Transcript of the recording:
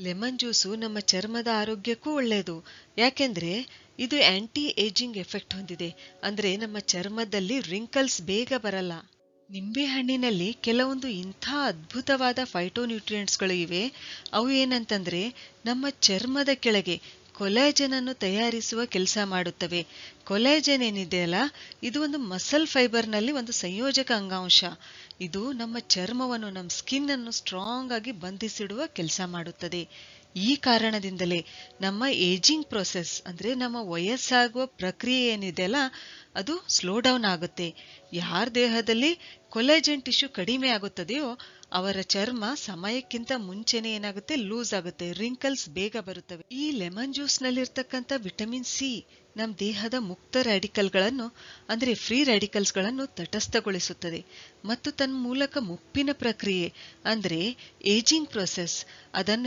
Lemon juice ನಮ್ಮ ಚರ್ಮದ ಆರೋಗ್ಯಕ್ಕೂ ಒಳ್ಳೆಯದು ಯಾಕೆಂದರೆ ಇದು ಆಂಟಿ ಏಜಿಂಗ್ ಎಫೆಕ್ಟ್ ಹೊಂದಿದೆ. ಅಂದರೆ ನಮ್ಮ ಚರ್ಮದಲ್ಲಿ ರಿಂಕಲ್ಸ್ ಬೇಗ ಬರಲ್ಲ. ನಿಂಬೆ ಹಣ್ಣಿನಲ್ಲಿ ಕೆಲವೊಂದು ಇಂಥ ಅದ್ಭುತವಾದ ಫೈಟೋನ್ಯೂಟ್ರಿಯೆಂಟ್ಸ್ಗಳು ಇವೆ. ಅವು ಏನಂತಂದರೆ ನಮ್ಮ ಚರ್ಮದ ಕೆಳಗೆ ಕೊಲಾಜನ್ ಅನ್ನು ತಯಾರಿಸುವ ಕೆಲಸ ಮಾಡುತ್ತವೆ. ಕೊಲಾಜನ್ ಏನಿದೆಯಲ್ಲ ಇದು ಒಂದು ಮಸಲ್ ಫೈಬರ್ನಲ್ಲಿ ಒಂದು ಸಂಯೋಜಕ ಅಂಗಾಂಶ. ಇದು ನಮ್ಮ ಚರ್ಮವನ್ನು, ನಮ್ಮ ಸ್ಕಿನ್ ಅನ್ನು ಸ್ಟ್ರಾಂಗ್ ಆಗಿ ಬಂಧಿಸಿಡುವ ಕೆಲಸ ಮಾಡುತ್ತದೆ. ಈ ಕಾರಣದಿಂದಲೇ ನಮ್ಮ ಏಜಿಂಗ್ ಪ್ರೊಸೆಸ್ ಅಂದ್ರೆ ನಮ್ಮ ವಯಸ್ಸಾಗುವ ಪ್ರಕ್ರಿಯೆ ಏನಿದೆಯಲ್ಲ, ಅದು ಸ್ಲೋ ಡೌನ್ ಆಗುತ್ತೆ. ಯಾರ ದೇಹದಲ್ಲಿ ಕೊಲೆಜನ್ ಟಿಶ್ಯೂ ಕಡಿಮೆ ಆಗುತ್ತದೆಯೋ, ಅವರ ಚರ್ಮ ಸಮಯಕ್ಕಿಂತ ಮುಂಚೆನೆ ಏನಾಗುತ್ತೆ ಲೂಸ್ ಆಗುತ್ತೆ ರಿಂಕಲ್ಸ್ ಬೇಗ ಬರುತ್ತವೆ. ಈ ಲೆಮನ್ ಜ್ಯೂಸ್ ನಲ್ಲಿರ್ತಕ್ಕಂಥ ವಿಟಮಿನ್ ಸಿ ನಮ್ಮ ದೇಹದ ಮುಕ್ತ ರ್ಯಾಡಿಕಲ್ಗಳನ್ನು ಅಂದ್ರೆ ಫ್ರೀ ರ್ಯಾಡಿಕಲ್ಸ್ಗಳನ್ನು ತಟಸ್ಥಗೊಳಿಸುತ್ತದೆ. ಮತ್ತು ತನ್ನ ಮೂಲಕ ಮುಪ್ಪಿನ ಪ್ರಕ್ರಿಯೆ, ಅಂದ್ರೆ ಏಜಿಂಗ್ ಪ್ರೊಸೆಸ್ ಅದನ್ನು